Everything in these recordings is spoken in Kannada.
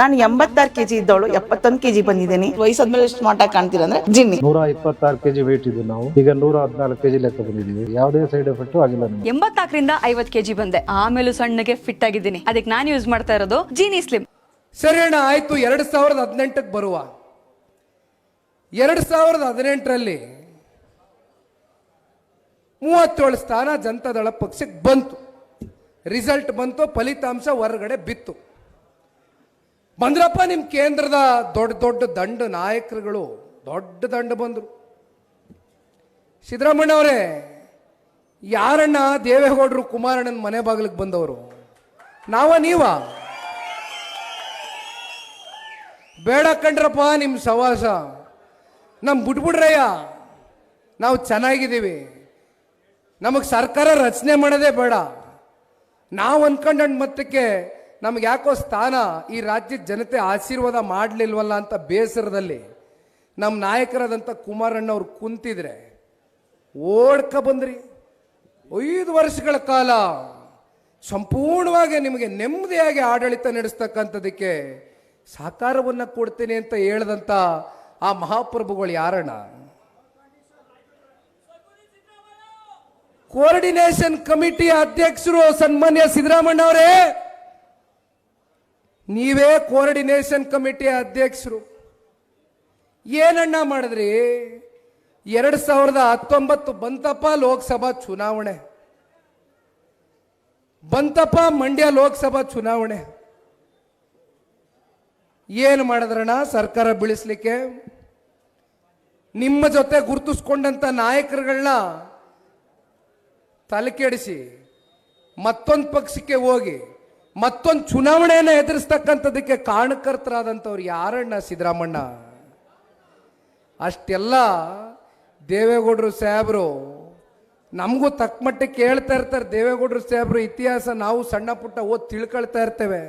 ನಾನು ಎಂಬತ್ತಾರು ಕೆಜಿ ಇದ್ದವಳು ಎಪ್ಪತ್ತೊಂದು ಕೆಜಿ ಬಂದಿದ್ದೀನಿ. ವಯಸ್ಸಾದ್ಮೇಲೆ ಸ್ಮಾರ್ಟ್ ಆಗಿ ಕಾಣ್ತೀರ ಅಂದ್ರೆ ಜಿನ್ನಿ. ನೂರ ಇಪ್ಪತ್ತಾರು ಕೆಜಿ ವೇಟ್ ಇದ್ದು ನಾವು. ಈಗ ನೂರ ಹದಿನಾಲ್ಕು ಕೆಜಿ ಲೆಕ್ಕ ಬಂದಿದ್ದೀವಿ. ಯಾವುದೇ ಸೈಡ್ ಎಫೆಕ್ಟ್ ಆಗಿಲ್ಲ ಎಂಬತ್ತಾಕರಿಂದ ಎಂಬತ್ನಾಲ್ಕರಿಂದ ಐವತ್ ಕೆಜಿ ಬಂದೆ. ಆಮೇಲೂ ಸಣ್ಣಗೆ ಫಿಟ್ ಆಗಿದ್ದೀನಿ. ಅದಕ್ಕೆ ನಾನು ಯೂಸ್ ಮಾಡ್ತಾ ಇರೋದು ಜೀನಿ ಸ್ಲಿಮ್ ಸರಿ ಅಣ್ಣ ಆಯ್ತು. ಎರಡು ಸಾವಿರದ ಹದಿನೆಂಟಕ್ಕೆ ಬರುವ. ಎರಡು ಸಾವಿರದ ಹದಿನೆಂಟರಲ್ಲಿ ಮೂವತ್ತೇಳು ಸ್ಥಾನ ಜನತಾದಳ ಪಕ್ಷಕ್ಕೆ ಬಂತು. ರಿಸಲ್ಟ್ ಬಂತು ಫಲಿತಾಂಶ ಹೊರಗಡೆ ಬಿತ್ತು. ಬಂದ್ರಪ್ಪ ನಿಮ್ಮ ಕೇಂದ್ರದ ದೊಡ್ಡ ದೊಡ್ಡ ದಂಡ ನಾಯಕರುಗಳು, ದೊಡ್ಡ ದಂಡ ಬಂದರು. ಸಿದ್ದರಾಮಣ್ಣ ಅವರೇ, ಯಾರಣ್ಣ ದೇವೇಗೌಡರು ಕುಮಾರಣ್ಣನ ಮನೆ ಬಾಗಿಲಿಗೆ ಬಂದವರು? ನಾವ, ನೀವ? ಬೇಡ ಕಂಡ್ರಪ್ಪ ನಿಮ್ಮ ಸವಾಸ. ನಮ್ಮ ಬಿಟ್ಬಿಡ್ರಯ್ಯ ನಾವು ಚೆನ್ನಾಗಿದ್ದೀವಿ. ನಮಗೆ ಸರ್ಕಾರ ರಚನೆ ಮಾಡೋದೇ ಬೇಡ. ನಾವು ಅನ್ಕೊಂಡ ಮಟ್ಟಕ್ಕೆ ನಮ್ಗೆ ಯಾಕೋ ಸ್ಥಾನ ಈ ರಾಜ್ಯದ ಜನತೆ ಆಶೀರ್ವಾದ ಮಾಡಲಿಲ್ವಲ್ಲ ಅಂತ ಬೇಸರದಲ್ಲಿ ನಮ್ಮ ನಾಯಕರಾದಂಥ ಕುಮಾರಣ್ಣವ್ರು ಕುಂತಿದ್ರೆ ಓಡ್ಕ ಬಂದ್ರಿ. ಐದು ವರ್ಷಗಳ ಕಾಲ ಸಂಪೂರ್ಣವಾಗಿ ನಿಮಗೆ ನೆಮ್ಮದಿಯಾಗಿ ಆಡಳಿತ ನಡೆಸ್ತಕ್ಕಂಥದಕ್ಕೆ ಸಹಕಾರವನ್ನು ಕೊಡ್ತೇನೆ ಅಂತ ಹೇಳ್ದಂಥ ಆ ಮಹಾಪ್ರಭುಗಳು ಯಾರಣ್ಣ? ಕೋಆರ್ಡಿನೇಷನ್ ಕಮಿಟಿ ಅಧ್ಯಕ್ಷರು ಸನ್ಮಾನ್ಯ ಸಿದ್ದರಾಮಣ್ಣ ಅವರೇ! ನೀವೇ ಕೋಆರ್ಡಿನೇಷನ್ ಕಮಿಟಿ ಅಧ್ಯಕ್ಷರು. ಏನಣ್ಣ ಮಾಡಿದ್ರಿ? ಎರಡು ಸಾವಿರದ ಹತ್ತೊಂಬತ್ತು ಬಂತಪ್ಪ ಲೋಕಸಭಾ ಚುನಾವಣೆ. ಬಂತಪ್ಪ ಮಂಡ್ಯ ಲೋಕಸಭಾ ಚುನಾವಣೆ. ಏನು ಮಾಡಿದ್ರಣ್ಣ ಸರ್ಕಾರ ಬೀಳಿಸ್ಲಿಕ್ಕೆ? ನಿಮ್ಮ ಜೊತೆ ಗುರುತಿಸ್ಕೊಂಡಂತ ನಾಯಕರುಗಳನ್ನ ತಲೆ ಕೆಡಿಸಿ ಮತ್ತೊಂದು ಪಕ್ಷಕ್ಕೆ ಹೋಗಿ ಮತ್ತೊಂದು ಚುನಾವಣೆಯನ್ನು ಎದುರಿಸ್ತಕ್ಕಂಥದ್ದಕ್ಕೆ ಕಾರಣಕರ್ತರಾದಂಥವ್ರು ಯಾರಣ್ಣ ಸಿದ್ದರಾಮಣ್ಣ? ಅಷ್ಟೆಲ್ಲ ದೇವೇಗೌಡರು ಸಾಹೇಬರು ನಮಗೂ ತಕ್ಕ ಮಟ್ಟಕ್ಕೆ ಹೇಳ್ತಾ ಇರ್ತಾರೆ. ದೇವೇಗೌಡರು ಸಾಹೇಬರು ಇತಿಹಾಸ ನಾವು ಸಣ್ಣ ಪುಟ್ಟ ಓದಿ ತಿಳ್ಕೊಳ್ತಾ ಇರ್ತೇವೆ.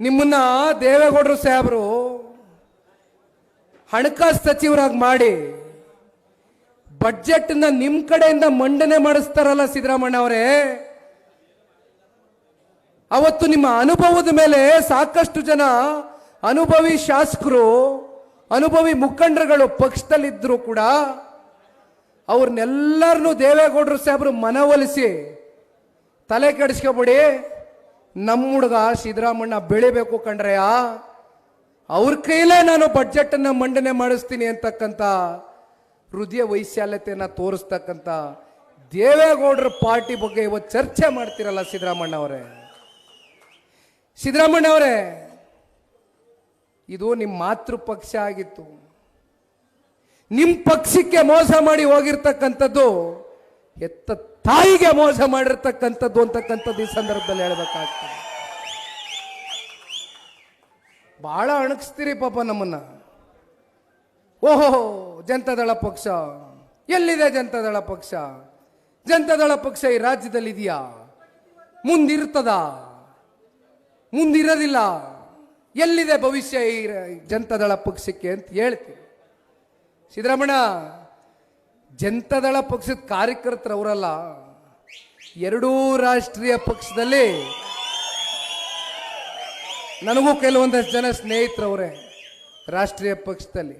ನಿಮ್ಮನ್ನ ದೇವೇಗೌಡರು ಸಾಹೇಬರು ಹಣಕಾಸು ಸಚಿವರಾಗಿ ಮಾಡಿ ಬಡ್ಜೆಟ್ನ ನಿಮ್ಮ ಕಡೆಯಿಂದ ಮಂಡನೆ ಮಾಡಿಸ್ತಾರಲ್ಲ ಸಿದ್ದರಾಮಣ್ಣ ಅವರೇ? ಅವತ್ತು ನಿಮ್ಮ ಅನುಭವದ ಮೇಲೆ ಸಾಕಷ್ಟು ಜನ ಅನುಭವಿ ಶಾಸಕರು, ಅನುಭವಿ ಮುಖಂಡರುಗಳು ಪಕ್ಷದಲ್ಲಿದ್ದರೂ ಕೂಡ ಅವ್ರನ್ನೆಲ್ಲರನ್ನೂ ದೇವೇಗೌಡರು ಸಾಹೇಬರು ಮನವೊಲಿಸಿ ತಲೆ ಕೆಡಿಸ್ಕೊಬಿಡಿ. ನಮ್ಮ ಹುಡುಗ ಸಿದ್ದರಾಮಣ್ಣ ಬೆಳಿಬೇಕು ಕಂಡ್ರೆಯ ಅವ್ರ ಕೈಲೇ ನಾನು ಬಡ್ಜೆಟನ್ನು ಮಂಡನೆ ಮಾಡಿಸ್ತೀನಿ ಅಂತಕ್ಕಂಥ ಹೃದಯ ವೈಶಾಲ್ಯತೆಯನ್ನು ತೋರಿಸ್ತಕ್ಕಂಥ ದೇವೇಗೌಡರ ಪಾರ್ಟಿ ಬಗ್ಗೆ ಇವತ್ತು ಚರ್ಚೆ ಮಾಡ್ತಿರಲ್ಲ ಸಿದ್ದರಾಮಣ್ಣ ಅವರೇ. ಸಿದ್ದರಾಮಣ್ಣ ಅವರೇ, ಇದು ನಿಮ್ಮ ಮಾತೃ ಪಕ್ಷ ಆಗಿತ್ತು. ನಿಮ್ಮ ಪಕ್ಷಕ್ಕೆ ಮೋಸ ಮಾಡಿ ಹೋಗಿರ್ತಕ್ಕಂಥದ್ದು, ಎತ್ತ ತಾಯಿಗೆ ಮೋಸ ಮಾಡಿರ್ತಕ್ಕಂಥದ್ದು ಅಂತಕ್ಕಂಥದ್ದು ಈ ಸಂದರ್ಭದಲ್ಲಿ ಹೇಳ್ಬೇಕಾಗ್ತದೆ. ಬಹಳ ಅಣಗಿಸ್ತೀರಿ ಪಾಪ ನಮ್ಮನ್ನ. ಓಹೋ, ಜನತಾದಳ ಪಕ್ಷ. ಎಲ್ಲಿದೆ ಜನತಾದಳ ಪಕ್ಷ? ಜನತಾದಳ ಪಕ್ಷ ಈ ರಾಜ್ಯದಲ್ಲಿ ಇದೆಯಾ ಮುಂದಿರ್ತದ? ಮುಂದಿರೋದಿಲ್ಲ. ಎಲ್ಲಿದೆ ಭವಿಷ್ಯ ಈ ಜನತಾದಳ ಪಕ್ಷಕ್ಕೆ ಅಂತ ಹೇಳ್ತೀವಿ ಸಿದ್ದರಾಮಣ್ಣ ಜನತಾದಳ ಪಕ್ಷದ ಕಾರ್ಯಕರ್ತರು ಅವರಲ್ಲ ಎರಡೂ ರಾಷ್ಟ್ರೀಯ ಪಕ್ಷದಲ್ಲಿ ನನಗೂ ಕೆಲವೊಂದಷ್ಟು ಜನ ಸ್ನೇಹಿತರವರೇ ರಾಷ್ಟ್ರೀಯ ಪಕ್ಷದಲ್ಲಿ.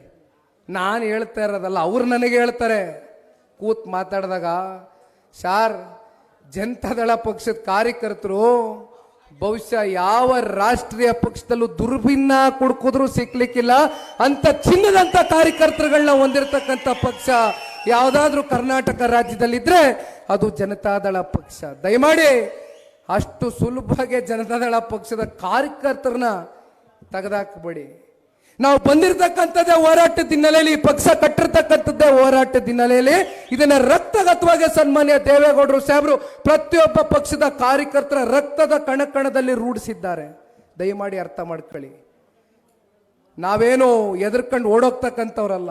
ನಾನು ಹೇಳ್ತಾ ಇರೋದಲ್ಲ, ಅವ್ರು ನನಗೆ ಹೇಳ್ತಾರೆ. ಕೂತ್ ಮಾತಾಡಿದಾಗ, ಸಾರ್ ಜನತಾದಳ ಪಕ್ಷದ ಕಾರ್ಯಕರ್ತರು ಬಹುಶಃ ಯಾವ ರಾಷ್ಟ್ರೀಯ ಪಕ್ಷದಲ್ಲೂ ದುರ್ಬಿನ್ನ ಕುಡ್ಕಿದ್ರು ಸಿಕ್ಲಿಕ್ಕಿಲ್ಲ. ಅಂತ ಚಿನ್ನದಂತ ಕಾರ್ಯಕರ್ತರುಗಳನ್ನ ಹೊಂದಿರತಕ್ಕಂತ ಪಕ್ಷ ಯಾವುದಾದ್ರೂ ಕರ್ನಾಟಕ ರಾಜ್ಯದಲ್ಲಿದ್ರೆ ಅದು ಜನತಾದಳ ಪಕ್ಷ. ದಯಮಾಡಿ ಅಷ್ಟು ಸುಲಭವಾಗಿ ಜನತಾದಳ ಪಕ್ಷದ ಕಾರ್ಯಕರ್ತರನ್ನ ತೆಗೆದಾಕಬೇಡಿ. ನಾವು ಬಂದಿರತಕ್ಕಂಥದ್ದೇ ಹೋರಾಟದ ಹಿನ್ನೆಲೆಯಲ್ಲಿ ಪಕ್ಷ ಕಟ್ಟಿರ್ತಕ್ಕಂಥದ್ದೇ ಹೋರಾಟದ ಹಿನ್ನೆಲೆಯಲ್ಲಿ ಇದನ್ನ ರಕ್ತಗತವಾಗಿ ಸನ್ಮಾನ್ಯ ದೇವೇಗೌಡರು ಸಾಹೇಬರು ಪ್ರತಿಯೊಬ್ಬ ಪಕ್ಷದ ಕಾರ್ಯಕರ್ತರ ರಕ್ತದ ಕಣಕಣದಲ್ಲಿ ರೂಢಿಸಿದ್ದಾರೆ. ದಯಮಾಡಿ ಅರ್ಥ ಮಾಡ್ಕೊಳ್ಳಿ. ನಾವೇನು ಎದುರ್ಕೊಂಡು ಓಡೋಗ್ತಕ್ಕಂಥವ್ರಲ್ಲ.